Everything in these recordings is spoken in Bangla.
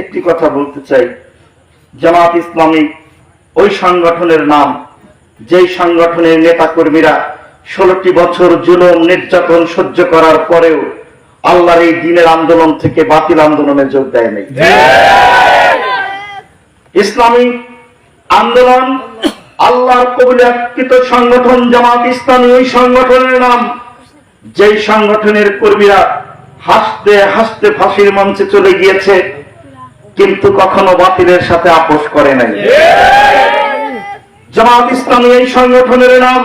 একটি কথা বলতে চাই। জামাত ইসলামী ওই সংগঠনের নাম যেই সংগঠনের নেতা কর্মীরা ষোলোটি বছর জুলুম নির্যাতন সহ্য করার পরেও আল্লাহর এই দিনের আন্দোলন থেকে বাতিল আন্দোলনে যোগ দেয় নাই। ইসলামী আন্দোলন আল্লাহর কবিলাকৃত সংগঠন জামাত ইসলামী ওই সংগঠনের নাম যেই সংগঠনের কর্মীরা হাসতে হাসতে ফাঁসির মঞ্চে চলে গিয়েছে। কিন্তু কখনো বাতিলের সাথে আপোষ করে নাই। জামাত ইসলামী এই সংগঠনের নাম,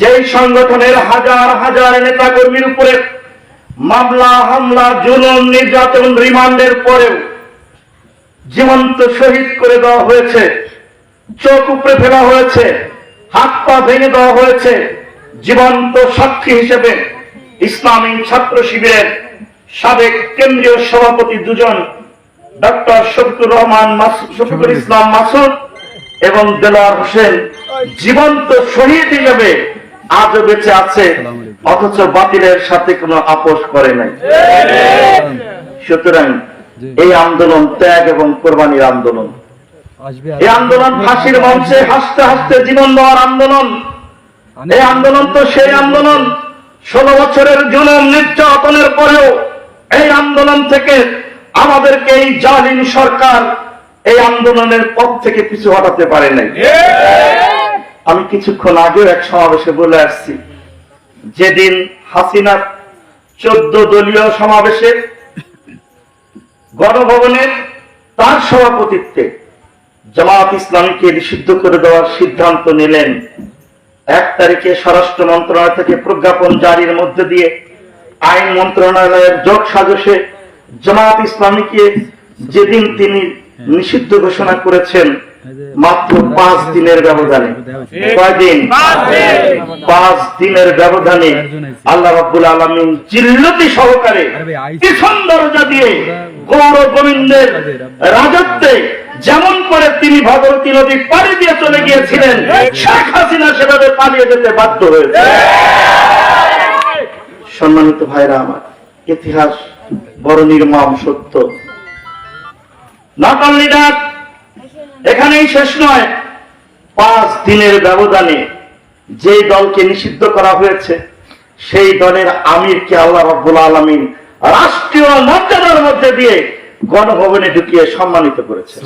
যেই সংগঠনের হাজার হাজার নেতা কর্মীর উপরে মামলা, হামলা, জুলুম, নির্যাতন, রিমান্ডের পরেও জীবন্ত শহীদ করে দেওয়া হয়েছে, চোখ উপরে ফেলা হয়েছে, হাত পা ভেঙে দেওয়া হয়েছে, জীবন্ত সাক্ষী হিসেবে ইসলামী ছাত্র শিবিরের সাবেক কেন্দ্রীয় সভাপতি দুজন ডক্টর শফিকুর রহমান শফিকুল ইসলাম মাসুদ এবং দেলোয়ার হোসেন জীবন্ত শহীদ হিসেবে আজও বেঁচে আছে অথচ বাতিলের সাথে কোনো আপোষ করে নাই। সুতরাং এই আন্দোলন ত্যাগ এবং কোরবানির আন্দোলন। এই আন্দোলন ফাঁসির মঞ্চে হাসতে হাসতে জীবন দেওয়ার আন্দোলন। এই আন্দোলন তো সেই আন্দোলন। ষোলো বছরের জুলুম নির্যাতনের পরেও এই আন্দোলন থেকে আমাদেরকে এই জালিম সরকার এই আন্দোলনের পথ থেকে পিছু হটাতে পারে নাই। আমি কিছুক্ষণ আগেও এক সমাবেশে বলে আসছি, যেদিন হাসিনা চোদ্দ দলীয় সমাবেশে গণভবনের তার সভাপতিত্বে জামাত ইসলামীকে নিষিদ্ধ করে দেওয়ার সিদ্ধান্ত নিলেন। এক তারিখে স্বরাষ্ট্র মন্ত্রণালয় থেকে প্রজ্ঞাপন জারির মধ্যে দিয়ে আইন মন্ত্রণালয়ের যোগ সাজসে জামাত ইসলামীকে যেদিন তিনি নিষিদ্ধ ঘোষণা করেছেন, মাত্র পাঁচ দিনের ব্যবধানে। কয়দিন? পাঁচ দিনের ব্যবধানে আল্লাহ রাব্বুল আলামিন জিল্লতি সহকারে পিছন দরজা দিয়ে গৌর গোবিন্দের রাজত্বে যেমন করে তিনি ভগবতী নদী পাড়ি দিয়ে চলে গিয়েছিলেন, শেখ হাসিনা সেভাবে পালিয়ে যেতে বাধ্য হয়েছে। সম্মানিত ভাইরা আমার, ইতিহাস বড় নির্মম সত্য। এখানেই শেষ নয়। পাঁচ দিনের ব্যবধানে যে দলকে নিষিদ্ধ করা হয়েছে, সেই দলের আমিরকে আল্লাহ রব্বুল আলমিন রাষ্ট্রীয় মর্যাদার মধ্যে দিয়ে গণভবনে ঢুকিয়ে সম্মানিত করেছে।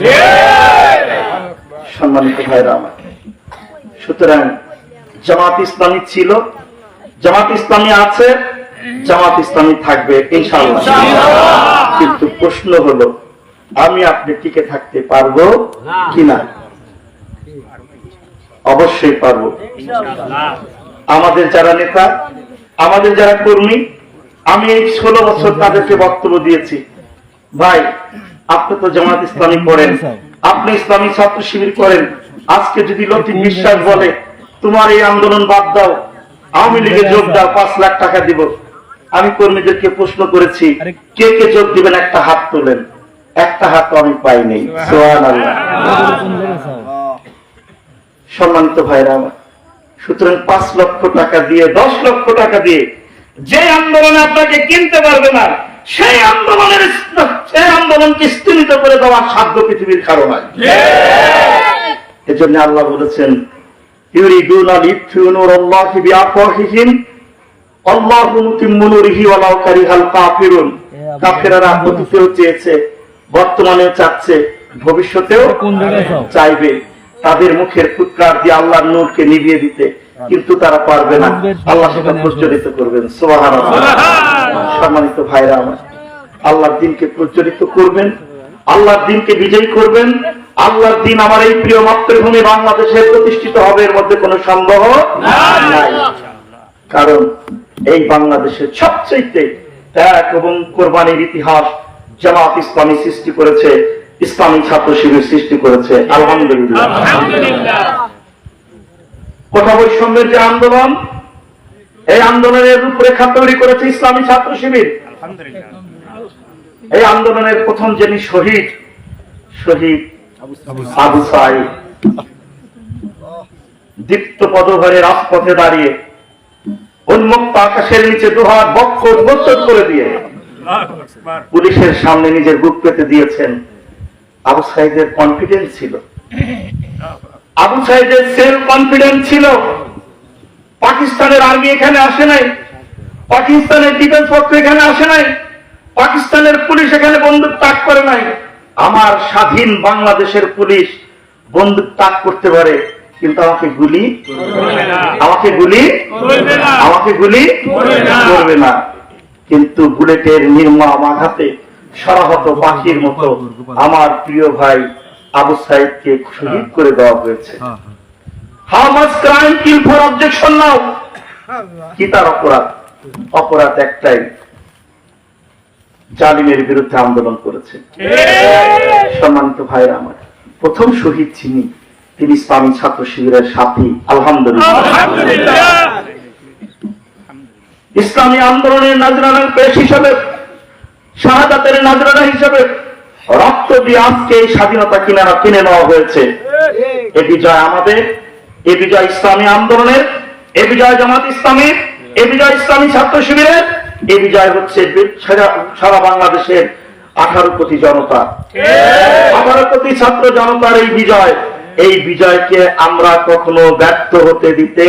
সম্মানিত ভাইরা আমার, সুতরাং জামাত ইসলামী ছিল, জামাত ইসলামী আছে জামাত ইসলামী থাকবে ইনশাআল্লাহ। কিন্তু প্রশ্ন হলো আমি আপনি টিকে থাকতে পারব কিনা? অবশ্যই পারব। আমাদের যারা নেতা আমাদের যারা কর্মী আমি এই ষোলো বছর তাদেরকে বক্তব্য দিয়েছি। ভাই আপনি তো জামাত ইসলামী করেন আপনি ইসলামী ছাত্র শিবির করেন। আজকে যদি লতিফ বিশ্বাস বলে তোমার এই আন্দোলন বাদ দাও আওয়ামী লীগে যোগ দাও পাঁচ লাখ টাকা দিব। আমি কর্মীদেরকে প্রশ্ন করেছি কে কে যোগ দিবেন একটা হাত তোলেন। একটা হাত আমি পাইনি। সুবহানাল্লাহ। সম্মানিত ভাইরা আমার সুতরাং পাঁচ লক্ষ টাকা দিয়ে দশ লক্ষ টাকা দিয়ে যে আন্দোলনে আপনাকে কিনতে পারবে না সেই আন্দোলনের সেই আন্দোলনকে স্থিরিত করে দেওয়ার সাধ্য পৃথিবীর কারণ হয় এজন্য আল্লাহ বলেছেন ইউরিদুনা লিথিউ নূরাল্লাহি বিআফওয়াহিহিম আল্লাহু মুতিম্মু নূরিহি ওয়ালাউ কারিহাল কাফিরুন। কাফেররা অতীতেও চেয়েছে বর্তমানেও চাচ্ছে ভবিষ্যতেও? চাইবে। তাদের মুখের ফুৎকার দিয়ে আল্লাহর নূরকে নিভিয়ে দিতে কিন্তু তারা পারবে না। আল্লাহ সেটা প্রজ্বলিত করবেন। সম্মানিত ভাইরা আমার আল্লাহর দিনকে প্রজ্বলিত করবেন আল্লাহর দিনকে বিজয়ী করবেন। আল্লাহর দিন আমার এই প্রিয় মাতৃভূমি বাংলাদেশে প্রতিষ্ঠিত হবে এর মধ্যে কোনো সন্দেহ নাই। কারণ এই বাংলাদেশের সবচেয়ে ত্যাগ এবং কোরবানির ইতিহাস জামাত ইসলামী সৃষ্টি করেছে ইসলামী ছাত্র শিবির সৃষ্টি করেছে। আলহামদুলিল্লাহ। কথা বৈষম্যের যে আন্দোলন এই আন্দোলনের রূপরেখা তৈরি করেছে ইসলামী ছাত্র শিবির। এই আন্দোলনের প্রথম যিনি শহীদ শহীদ আবু সাইদ। দীপ্ত পদভারে রাজপথে দাঁড়িয়ে উন্মুক্ত আকাশের নিচে দুহাত বক্ষ উন্মোচন করে দিয়ে পুলিশের সামনে নিজের বুক পেতে দিয়েছেন। আবু সাইদের কনফিডেন্স ছিল। আবু সাইদের সেলফ কনফিডেন্স ছিল। পাকিস্তানের আর্মি এখানে আসে নাই। পাকিস্তানের ডিফেন্স পক্ষ এখানে আসে নাই। পাকিস্তানের পুলিশ এখানে বন্দুক তাক করে নাই। আমার স্বাধীন বাংলাদেশের পুলিশ বন্দুক তাক করতে পারে। কিন্তু আমাকে গুলি আমাকে গুলি আমাকে গুলি করবে না। কিন্তু বুলেটের নির্মম আঘাতে সরাহত পাখির মতো আমার প্রিয় ভাই আবু সাইদকে শহীদ করে দেওয়া হয়েছে। How mass crime kill for objection now কি তার অপরাধ? অপরাধ একটাই জালিমের বিরুদ্ধে আন্দোলন করেছে। সম্মানিত ভাইরা আমার প্রথম শহীদ যিনি তিনি ইসলামী ছাত্র শিবিরের সাথী আলহামদুলিল্লাহ। ইসলামী আন্দোলনের নাজরানার পেশ হিসাবে শাহাদাতের নাজরানা হিসাবে রক্ত দিয়ে আজকে এই স্বাধীনতা কিনে কিনে নেওয়া হয়েছে। এ বিজয় আমাদের এ বিজয় ইসলামী আন্দোলনের এ বিজয় জামাত ইসলামীর এ বিজয় ইসলামী ছাত্র শিবিরের এ বিজয় হচ্ছে সারা- সারা বাংলাদেশের আঠারো কোটি জনতা আঠারো কোটি ছাত্র জনতার এই বিজয়। এই বিজয়কে আমরা কখনো ব্যর্থ হতে দিতে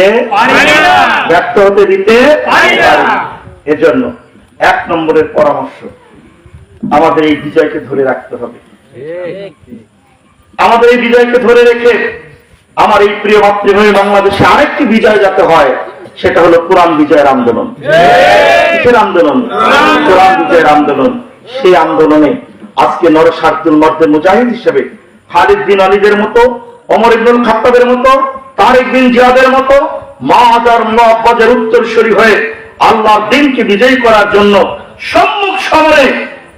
ব্যর্থ হতে দিতে পারি। এজন্য এক নম্বরের পরামর্শ আমাদের এই বিজয়কে ধরে রাখতে হবে। আমাদের এই বিজয়কে ধরে রেখে আমার এই প্রিয় মাতৃভূমি বাংলাদেশে আরেকটি বিজয় যাতে হয় সেটা হলো কোরআন বিজয়ের আন্দোলন। কিসের আন্দোলন? কোরআন বিজয়ের আন্দোলন। সেই আন্দোলনে আজকে নরসার্দুল মর্দে মুজাহিদ হিসেবে খালিদ বিন আলীদের মতো অমর ইবনুল খাত্তাবের মতো তারেক বিন জিয়াদের মতো মা আজার মুআব্বাজের উত্তরসূরি হয়ে আল্লাহর দিনকে বিজয়ী করার জন্য সম্মুখ সমরে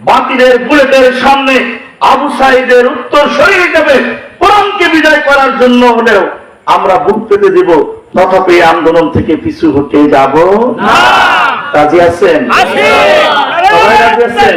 বাতিলের বুলেটের সামনে আবু সাইদের উত্তর সরিয়ে হিসেবে কোরআনকে বিজয় করার জন্য হলেও আমরা বুক পেতে দেব তথাপি আন্দোলন থেকে পিছু হতে যাব রাজি আছেন? আছি। সবাই রাজি আছেন?